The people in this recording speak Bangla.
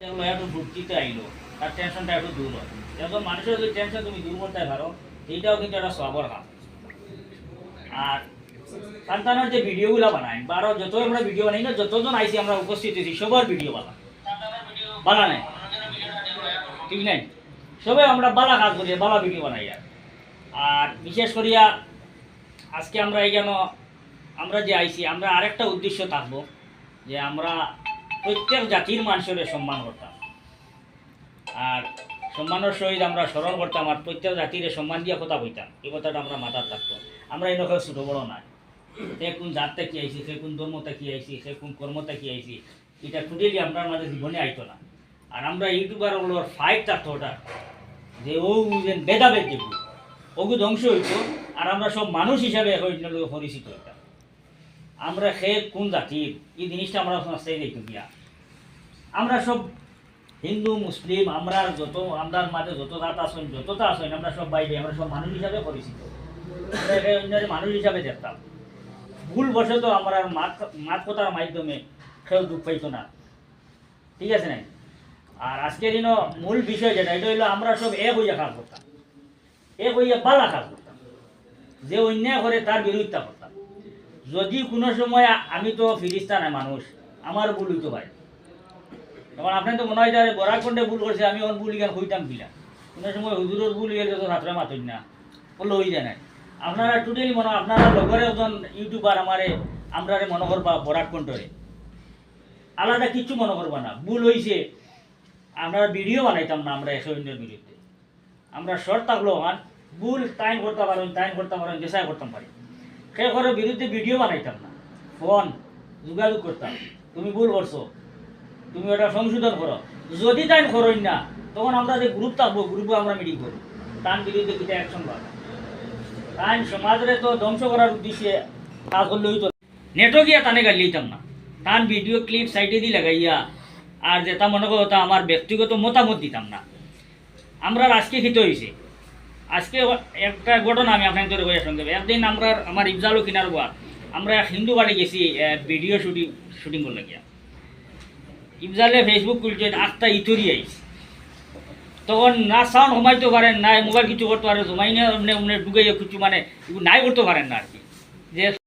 একটু আইলো, তার টেনশনটা একটু দূর হয়। মানুষের যদি টেনশন তুমি দূর করতে পারো, এইটাও কিন্তু একটা সবর আর যে ভিডিওগুলো যত আমরা ভিডিও বানাই না, যতজন আইসি আমরা উপস্থিত হয়েছি, সবার ভিডিও বানা বানা ঠিক নাই? সবাই আমরা বালা কাজ করি, বালা ভিডিও বানাই আর। আর বিশেষ করিয়া আজকে আমরা এই যেন আমরা যে আইছি আমরা আরেকটা উদ্দেশ্য থাকব যে আমরা প্রত্যেক জাতির মানুষের সম্মান করতাম। আর সম্মানের সহিত আমরা স্মরণ করতাম আর প্রত্যেক জাতির সম্মান দিয়ে কথা বইতাম এই কথাটা আমরা মাথার থাকতো। আমরা নখে ছোটো বড় নাই। সে কোন জাত থেকে আইছি, সে কোন ধর্ম থেকে আইছি, সে কোন কর্ম থেকে আইছি, এটা টোটালি আপনার মাঝে জীবনে আইতো না। আর আমরা ইউটিউবার ইউটিউবারগুলোর ফাইট থাকতো ওটা যে ও যে ভেদাভেদ যেগুলো ওগু ধ্বংস হইতো, আর আমরা সব মানুষ হিসাবে পরিচিত হইতাম। আমরা সে কোন জাতির, এই জিনিসটা আমরা সমাজটাই দেখতে গিয়া আমরা সব হিন্দু, মুসলিম আমরা যত, আমরার মাঝে যত জাত আসেন যতটা আসেন, আমরা সব বাইরে, আমরা সব মানুষ হিসাবে পরিচিত। অন্যের মানুষ হিসাবে দেখতাম। ভুল বশত আমরা মাত কথার মাধ্যমে কেউ দুঃখ পাইতো না। ঠিক আছে নাই? আর আজকের দিনও মূল বিষয় যেটা, এটা হইল আমরা সব এক হইয়া কাজ করতাম। এক হইয়া বালা কাজ করতাম। যে অন্যায় করে তার বিরোধিতা করতাম। যদি কোনো সময় আমি তো ফিরিস্তা নাই মানুষ, আমার ভুল হইতে পারে। তখন আপনি তো মনে হয় যে বরাক কন্ডে ভুল করছে, আমি ওর ভুল ইগান হইতাম কিলা? কোনো সময় হুজুরের ভুল হয়ে তো ছাত্রে মাতই না, বলল হই যায় নাই। আপনারা টোটালি মনে হয়, আপনারা লগরে একজন ইউটিউবার আমারে আমরা মনে করবা বরাক কণ্ঠরে আলাদা কিচ্ছু মনে করবা না, ভুল হইছে। আমরা ভিডিও বানাইতাম না, আমরা একশো ইন্ডিয়ার বিরুদ্ধে। আমরা শর্ট থাকল ওখান ভুল টাইম করতে পারেন টাইম করতে পারেন যেসাই করতাম পারি। সে ঘরের বিরুদ্ধে ভিডিও বানাইতাম না। ফোন, যোগাযোগ করতাম, তুমি ভুল করছ তুমি ওটা সংশোধন করো। যদি তাই করই না, তখন আমরা যে গ্রুপ থাকব গ্রুপে আমরা মিটিং করি তার বিরুদ্ধে কিছু অ্যাকশন পাবো? তাই সমাজরে তো ধ্বংস করার উদ্দেশ্যে কাজ করলে হইতো নেটও গিয়া টানে গালি দিতাম না। তার ভিডিও ক্লিপ সাইডে দিয়ে লাগাইয়া, আর যেটা মনে করো তা আমার ব্যক্তিগত মতামত দিতাম না। আমরা আজকে খেতে হয়েছে আজকে একটা ঘটনা আমি আপনার ধরে বইয়ের সঙ্গে একদিন আমরা আমার ইফজালও কিনার বার আমরা হিন্দু বাড়ি গেছি ভিডিও শুটিং শুটিং করলে গিয়া। ইফজালে ফেসবুক খুলছে, আটটা ইতরি আইছে তখন না সাউন্ড ঘুমাইতে পারেন না মোবাইল কিছু করতে পারেন জমাই না এমনি এমনি ঢুকে কিছু মানে নাই করতে পারেন না আর কি। যে